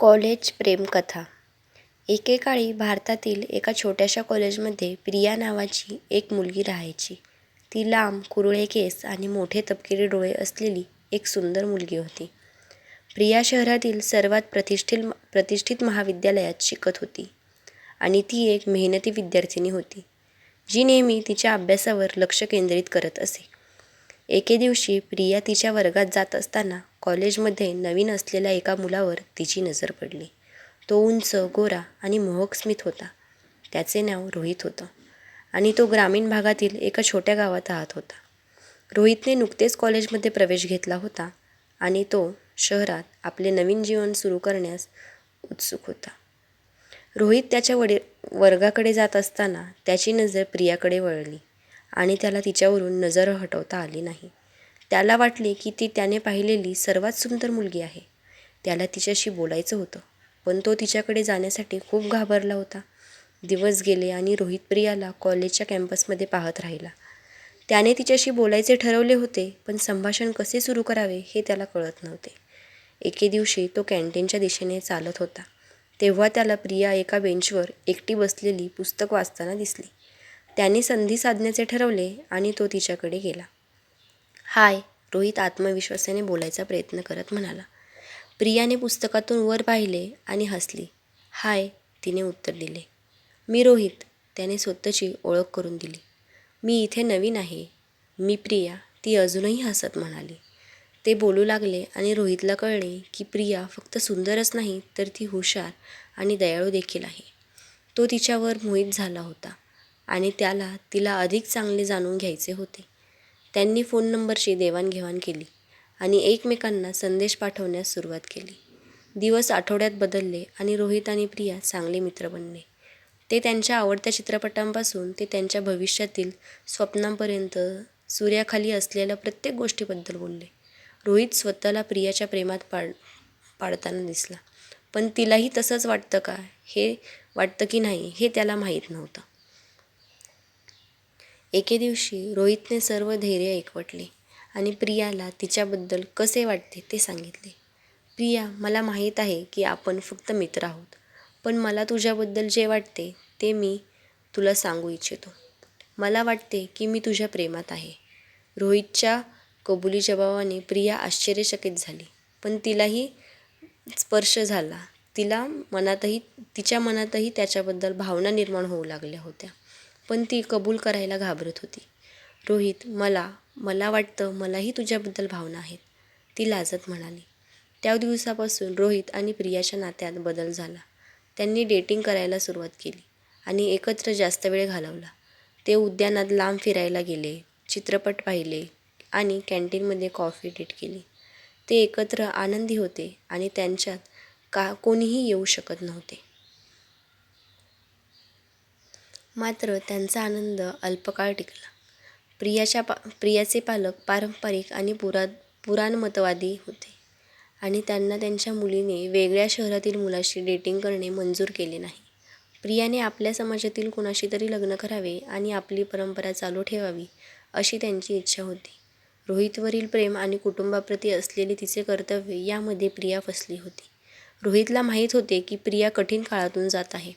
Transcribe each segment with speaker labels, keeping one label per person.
Speaker 1: College प्रेमकथा एकेकाळी भारतातील एका छोट्याशा कॉलेजमध्ये प्रिया नावाची एक मुलगी राहायची. ती लांब कुरळे केस आणि मोठे तपकिरी डोळे असलेली एक सुंदर मुलगी होती. प्रिया शहरातील सर्वात प्रतिष्ठित महाविद्यालयात शिकत होती आणि ती एक मेहनती विद्यार्थिनी होती, जी नेहमी तिच्या अभ्यासावर लक्ष केंद्रित करत असे. एके दिवशी प्रिया तिच्या वर्गात जात असताना कॉलेजमध्ये नवीन असलेल्या एका मुलावर तिची नजर पडली. तो उंच, गोरा आणि मोहक स्मित होता. त्याचे नाव रोहित होतं आणि तो ग्रामीण भागातील एका छोट्या गावात राहत होता. रोहितने नुकतेच कॉलेजमध्ये प्रवेश घेतला होता आणि तो शहरात आपले नवीन जीवन सुरू करण्यास उत्सुक होता. रोहित त्याच्या वर्गाकडे जात असताना त्याची नजर प्रियाकडे वळली आणि त्याला तिच्यावरून नजर हटवता आली नाही. त्याला वाटले की ती त्याने पाहिलेली सर्वात सुंदर मुलगी आहे. त्याला तिच्याशी बोलायचं होतं, पण तो तिच्याकडे जाण्यासाठी खूप घाबरला होता. दिवस गेले आणि रोहित प्रियाला कॉलेजच्या कॅम्पसमध्ये पाहत राहिला. त्याने तिच्याशी बोलायचे ठरवले होते, पण संभाषण कसे सुरू करावे हे त्याला कळत नव्हते. एके दिवशी तो कॅन्टीनच्या दिशेने चालत होता, तेव्हा त्याला प्रिया एका बेंचवर एकटी बसलेली पुस्तक वाचताना दिसली. त्याने संधी साधण्याचे ठरवले आणि तो तिच्याकडे गेला. हाय, रोहित आत्मविश्वासाने बोलायचा प्रयत्न करत म्हणाला. प्रियाने पुस्तकातून वर पाहिले आणि हसली. हाय, तिने उत्तर दिले. मी रोहित, त्याने स्वतःची ओळख करून दिली. मी इथे नवीन आहे. मी प्रिया, ती अजूनही हसत म्हणाली. ते बोलू लागले आणि रोहितला कळले की प्रिया फक्त सुंदरच नाही तर ती हुशार आणि दयाळू देखील आहे. तो तिच्यावर मोहित झाला होता आणि त्याला तिला अधिक चांगले जाणून घ्यायचे होते. त्यांनी फोन नंबरची देवाणघेवाण केली आणि एकमेकांना संदेश पाठवण्यास सुरुवात केली. दिवस आठवड्यात बदलले आणि रोहित आणि प्रिया चांगले मित्र बनले. ते त्यांच्या आवडत्या चित्रपटांपासून ते त्यांच्या भविष्यातील स्वप्नांपर्यंत सूर्याखाली असलेल्या प्रत्येक गोष्टीबद्दल बोलले. रोहित स्वतःला प्रियाच्या प्रेमात पाड पाडताना दिसला, पण तिलाही तसंच वाटतं का हे वाटतं की नाही हे त्याला माहीत नव्हतं. एके दिवशी रोहितने सर्व धैर्य एकवटले आणि प्रियाला तिच्याबद्दल कसे वाटते ते सांगितले. प्रिया, मला माहीत आहे की आपण फक्त मित्र आहोत, पण मला तुझ्याबद्दल जे वाटते ते मी तुला सांगू इच्छितो. मला वाटते की मी तुझ्या प्रेमात आहे. रोहितच्या कबुली जबाबाने प्रिया आश्चर्यचकित झाली, पण तिलाही स्पर्श झाला. तिला मनातही तिच्या मनातही त्याच्याबद्दल भावना निर्माण होऊ लागल्या होत्या, पण ती कबूल करायला घाबरत होती. रोहित, मला मला वाटतं मलाही तुझ्याबद्दल भावना आहेत, ती लाजत म्हणाली. त्या दिवसापासून रोहित आणि प्रियाच्या नात्यात बदल झाला. त्यांनी डेटिंग करायला सुरुवात केली आणि एकत्र जास्त वेळ घालवला. ते उद्यानात लांब फिरायला गेले, चित्रपट पाहिले आणि कॅन्टीनमध्ये कॉफी डेट केली. ते एकत्र आनंदी होते आणि त्यांच्यात का कोणीही येऊ शकत नव्हते. मात्र त्यांचा आनंद अल्पकाळ टिकला. प्रियाच्या पा प्रियाचे पालक पारंपरिक आणि पुराणमतवादी होते आणि त्यांना त्यांच्या मुलीने वेगळ्या शहरातील मुलाशी डेटिंग करणे मंजूर केले नाही. प्रियाने आपल्या समाजातील कुणाशी तरी लग्न करावे आणि आपली परंपरा चालू ठेवावी अशी त्यांची इच्छा होती. रोहितवरील प्रेम आणि कुटुंबाप्रती असलेले तिचे कर्तव्य यामध्ये प्रिया फसली होती. रोहितला माहीत होते की प्रिया कठीण काळातून जात आहे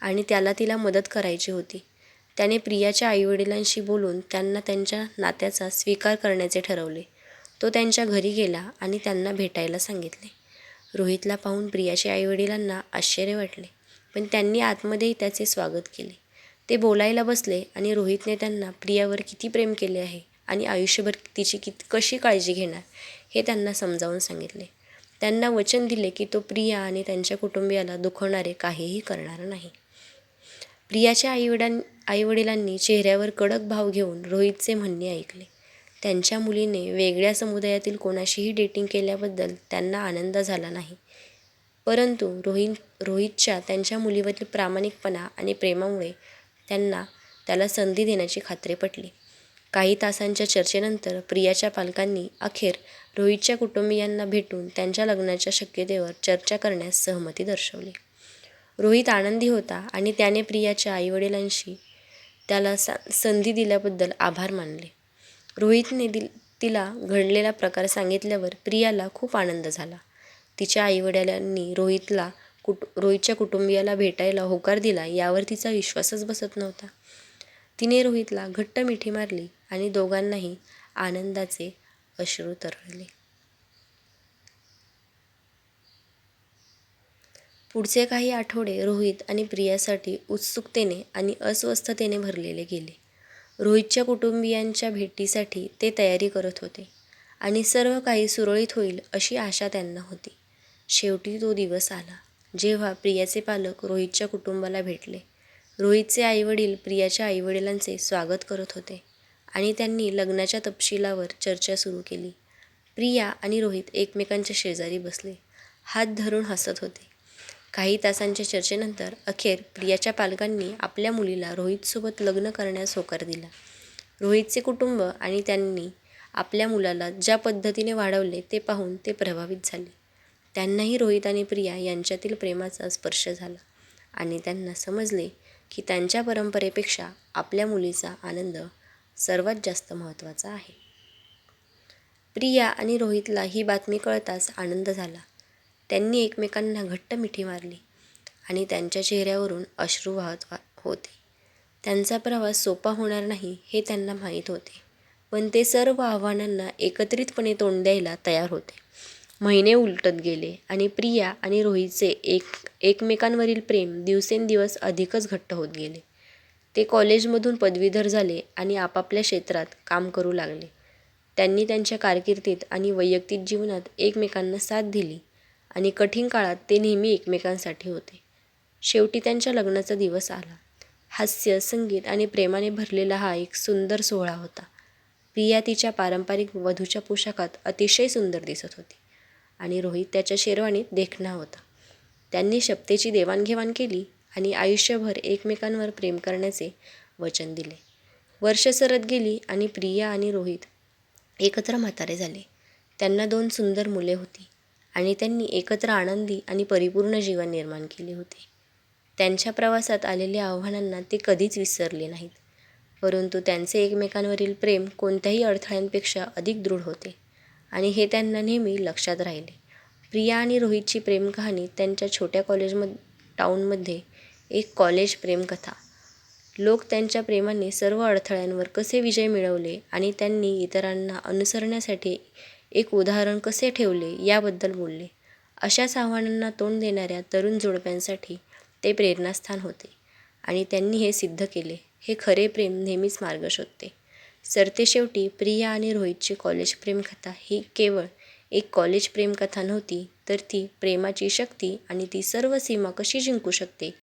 Speaker 1: आणि त्याला तिला मदत करायची होती. त्याने प्रियाच्या आईवडिलांशी बोलून त्यांना त्यांच्या नात्याचा स्वीकार करण्याचे ठरवले. तो त्यांच्या घरी गेला आणि त्यांना भेटायला सांगितले. रोहितला पाहून प्रियाच्या आईवडिलांना आश्चर्य वाटले, पण त्यांनी आतमध्येही त्याचे स्वागत केले. ते बोलायला बसले आणि रोहितने त्यांना प्रियावर किती प्रेम केले आहे आणि आयुष्यभर तिची कशी काळजी घेणार हे त्यांना समजावून सांगितले. त्यांना वचन दिले की तो प्रिया आणि त्यांच्या कुटुंबियाला दुखवणारे काहीही करणार नाही. प्रियाच्या आईवडां आईवडिलांनी चेहऱ्यावर कडक भाव घेऊन रोहितचे म्हणणे ऐकले. त्यांच्या मुलीने वेगळ्या समुदायातील कोणाशीही डेटिंग केल्याबद्दल त्यांना आनंद झाला नाही, परंतु रोहितच्या त्यांच्या मुलीवरील प्रामाणिकपणा आणि प्रेमामुळे त्यांना त्याला संधी देण्याची खात्री पटली. काही तासांच्या चर्चेनंतर प्रियाच्या पालकांनी अखेर रोहितच्या कुटुंबियांना भेटून त्यांच्या लग्नाच्या शक्यतेवर चर्चा करण्यास सहमती दर्शवली. रोहित आनंदी होता आणि त्याने प्रियाच्या आईवडिलांशी त्याला सा संधी दिल्याबद्दल आभार मानले. रोहितने तिला घडलेला प्रकार सांगितल्यावर प्रियाला खूप आनंद झाला. तिच्या आईवडिलांनी रोहितला कुट रोहितच्या कुटुंबियाला भेटायला होकार दिला यावर तिचा विश्वासच बसत नव्हता तिने रोहितला घट्ट मिठी मारली आणि दोघांनाही आनंदाचे अश्रू तरळले पुढचे काही आठवडे रोहित आणि प्रियासाठी उत्सुकतेने आणि अस्वस्थतेने भरलेले गेले. रोहितच्या कुटुंबियांच्या भेटीसाठी ते तयारी करत होते आणि सर्व काही सुरळीत होईल अशी आशा त्यांना होती. शेवटी तो दिवस आला जेव्हा प्रियाचे पालक रोहितच्या कुटुंबाला भेटले. रोहितचे आईवडील प्रियाच्या आईवडिलांचे स्वागत करत होते आणि त्यांनी लग्नाच्या तपशिलावर चर्चा सुरू केली. प्रिया आणि रोहित एकमेकांच्या शेजारी बसले. हात धरून हसत होते. काही तासांच्या चर्चेनंतर अखेर प्रियाच्या पालकांनी आपल्या मुलीला रोहितसोबत लग्न करण्यास होकार दिला. रोहितचे कुटुंब आणि त्यांनी आपल्या मुलाला ज्या पद्धतीने वाढवले ते पाहून ते प्रभावित झाले. त्यांनाही रोहित आणि प्रिया यांच्यातील प्रेमाचा स्पर्श झाला आणि त्यांना समजले की त्यांच्या परंपरेपेक्षा आपल्या मुलीचा आनंद सर्वात जास्त महत्त्वाचा आहे. प्रिया आणि रोहितला ही बातमी कळताच आनंद झाला. त्यांनी एकमेकांना घट्ट मिठी मारली आणि त्यांच्या चेहऱ्यावरून अश्रू वाहत वा होते. त्यांचा प्रवास सोपा होणार नाही हे त्यांना माहीत होते. पण ते सर्व आव्हानांना एकत्रितपणे तोंड द्यायला तयार होते. महिने उलटत गेले आणि प्रिया आणि रोहितचे एक एकमेकांवरील प्रेम दिवसेंदिवस अधिकच घट्ट होत गेले. ते कॉलेजमधून पदवीधर झाले आणि आपापल्या क्षेत्रात काम करू लागले. त्यांनी त्यांच्या कारकिर्दीत आणि वैयक्तिक जीवनात एकमेकांना साथ दिली. आणि कठीण काळात ते नेहमी एकमेकांसाठी होते. शेवटी त्यांच्या लग्नाचा दिवस आला. हास्य संगीत आणि प्रेमाने भरलेला हा एक सुंदर सोहळा होता. प्रिया तिच्या पारंपरिक वधूच्या पोशाखात अतिशय सुंदर दिसत होती आणि रोहित त्याच्या शेरवानीत देखणा होता. त्यांनी शपथेची देवाणघेवाण केली आणि आयुष्यभर एकमेकांवर प्रेम करण्याचे वचन दिले. वर्ष सरत गेली आणि प्रिया आणि रोहित एकत्र म्हातारे झाले. त्यांना दोन सुंदर मुले होती. आणि त्यांनी एकत्र आनंदी आणि परिपूर्ण जीवन निर्माण केले होते. त्यांच्या प्रवासात आलेल्या आव्हानांना ते कधीच विसरले नाहीत. परंतु त्यांचे एकमेकांवरील प्रेम कोणत्याही अडथळ्यांपेक्षा अधिक दृढ होते आणि हे त्यांना नेहमी लक्षात राहिले. प्रिया आणि रोहितची प्रेम कहाणी त्यांच्या छोट्या कॉलेजमध टाऊनमध्ये एक कॉलेज प्रेमकथा. लोक त्यांच्या प्रेमाने सर्व अडथळ्यांवर कसे विजय मिळवले आणि त्यांनी इतरांना अनुसरण्यासाठी एक उदाहरण कसे ठेवले याबद्दल बोलले. अशाच आव्हानांना तोंड देणाऱ्या तरुण जोडप्यांसाठी ते प्रेरणास्थान होते आणि त्यांनी हे सिद्ध केले. हे खरे प्रेम नेहमीच मार्ग शोधते. सरतेशेवटी प्रिया आणि रोहितची कॉलेज प्रेमकथा ही केवळ एक कॉलेज प्रेमकथा नव्हती तर ती प्रेमाची शक्ती आणि ती सर्व सीमा कशी जिंकू शकते